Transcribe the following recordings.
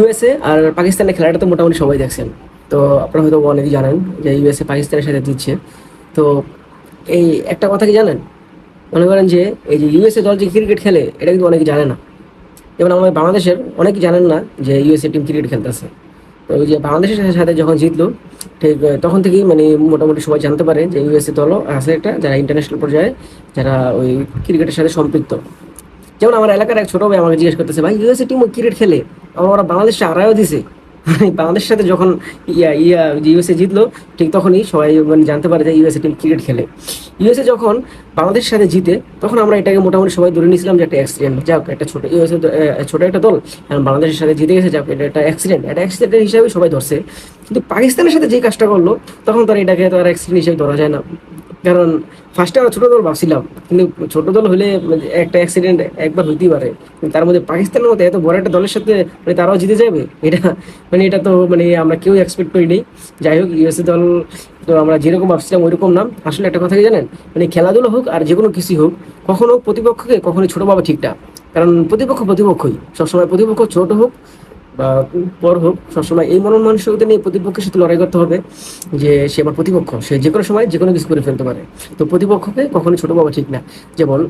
USA আর পাকিস্তানের খেলাটা তো মোটামুটি সবাই দেখছেন। তো আপনারা হয়তো অনেকেই জানেন যে ইউএসএ পাকিস্তানের সাথে জিতছে তো এই একটা কথা কি জানেন? মনে করেন যে এই যে ইউএসএ দল যে ক্রিকেট খেলে, এটা কিন্তু অনেকে জানে না। যেমন আমাদের বাংলাদেশের অনেকে জানেন না যে ইউএসএ টিম ক্রিকেট খেলতেছে। তো ওই যে বাংলাদেশের সাথে- যখন জিতলো, ঠিক, তখন থেকেই মানে মোটামুটি সবাই জানতে পারে যে ইউএসএ দলও আছে একটা যারা ইন্টারন্যাশনাল পর্যায়ে, যারা ওই ক্রিকেটের সাথে সম্পৃক্ত। যেমন আমার এলাকার এক ছোট ভাই আমাকে জিজ্ঞেস করতেছে, ভাই, ইউএসএ টিম ক্রিকেট খেলে? আমার ওরা বাংলাদেশে আড়াইও দিছে। মানে বাংলাদেশের সাথে যখন ইয়া ইয়া ইউএসএ জিতলো, ঠিক তখনই সবাই মানে জানতে পারে যে ইউএসএ টিম ক্রিকেট খেলে। ইউএসএ যখন বাংলাদেশের সাথে জিতে, তখন আমরা এটাকে মোটামুটি সবাই ধরে নিয়েছিলাম যে একটা অ্যাক্সিডেন্ট যাক একটা ছোট ইউএসএ ছোট একটা দল বাংলাদেশের সাথে জিতে গেছে, যাক, এটা একটা অ্যাক্সিডেন্ট একটা অ্যাক্সিডেন্ট হিসাবে সবাই ধরছে। কিন্তু পাকিস্তানের সাথে যে কাজটা করল, তখন তারা এটাকে তো আর অ্যাক্সিডেন্ট হিসেবে ধরা যায় না। কারণ ফার্স্টে আমরা ছোট দল ভাবছিলাম, কিন্তু ছোট দল হলে মানে একটা অ্যাক্সিডেন্ট একবার হইতেই পারে। তার মধ্যে পাকিস্তানের মতো এত বড় একটা দলের সাথে মানে তারাও জিতে যাবে? এটা মানে এটা তো মানে আমরা কেউ এক্সপেক্ট করি নেই যাই হোক ইউএসএ দল তো আমরা যেরকম ভাবছিলাম ওইরকম নাম। আসলে একটা কথা কি জানেন? মানে খেলাধুলা হোক আর যে কোনো কিছুই হোক, কখনো প্রতিপক্ষকে কখনো ছোট ভাবা ঠিক না। কারণ প্রতিপক্ষ প্রতিপক্ষই। সবসময় প্রতিপক্ষ ছোট হোক বা পর হোক, সবসময় এই মন মানসিকতা নিয়ে প্রতিপক্ষের সাথে লড়াই করতে হবে যে সে আমার প্রতিপক্ষ, সে যে কোনো সময় যে কোনো কিছু করে ফেলতে পারে। তো প্রতিপক্ষকে কখনো ছোট বাবা ঠিক না। যেমন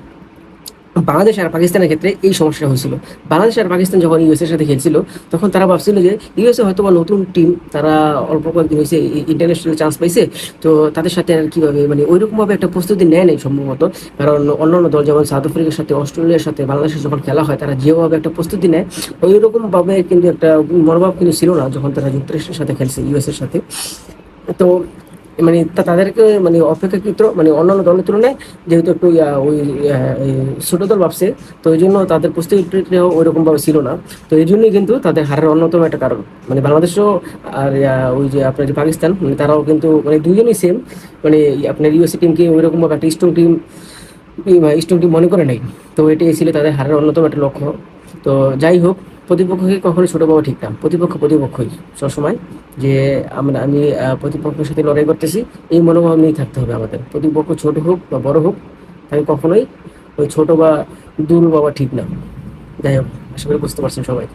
বাংলাদেশ আর পাকিস্তানের ক্ষেত্রে এই সমস্যাটা হয়েছিল। বাংলাদেশ আর পাকিস্তান যখন ইউএসএর সাথে খেলছিল, তখন তারা ভাবছিল যে ইউএসএ হয়তো বা নতুন টিম তারা অল্প কয়েকদিন হয়েছে ইন্টারন্যাশনাল চান্স পাইছে। তো তাদের সাথে আর কীভাবে মানে ওইরকম ভাবে একটা প্রস্তুতি নেয় নাই সম্ভবত। কারণ অন্যান্য দল যেমন সাউথ আফ্রিকার সাথে, অস্ট্রেলিয়ার সাথে, বাংলাদেশের যখন খেলা হয়, তারা যেভাবে একটা প্রস্তুতি নেয় ওই রকম ভাবে কিন্তু একটা মনোভাব কিন্তু ছিল না যখন তারা যুক্তরাষ্ট্রের সাথে খেলছে ইউএসএর সাথে। তো মানে তাদেরকে মানে অপেক্ষাকৃত মানে অন্যান্য দলের তুলনায় যেহেতু একটু ওই ছোট দল ভাবছে, তো এই জন্য তাদের প্রস্তুতিটাও ওই রকম ভাবে ছিল না। তো এই জন্যই কিন্তু তাদের হারের অন্যতম একটা কারণ। মানে বাংলাদেশও আর ওই যে আপনার যে পাকিস্তান মানে তারাও কিন্তু মানে দুজনই সেম মানে আপনার ইউএসএ টিমকে ওই রকম ভাবে একটা স্ট্রং টিম স্ট্রং টিম মনে করে নাই। তো এটাই ছিল তাদের হারের অন্যতম একটা লক্ষ্য। তো যাই হোক প্রতিপক্ষকে কখনো ছোট পাওয়া ঠিক না। প্রতিপক্ষ প্রতিপক্ষই সবসময় যে আমরা, আমি প্রতিপক্ষের সাথে লড়াই করতেছি, এই মনোভাব নিয়ে থাকতে হবে আমাদের। প্রতিপক্ষ ছোট হোক বা বড় হোক তাকে কখনোই ওই ছোট বা দূর বাবা ঠিক না। যাই হোক, আশা করি বুঝতে পারছেন সবাই।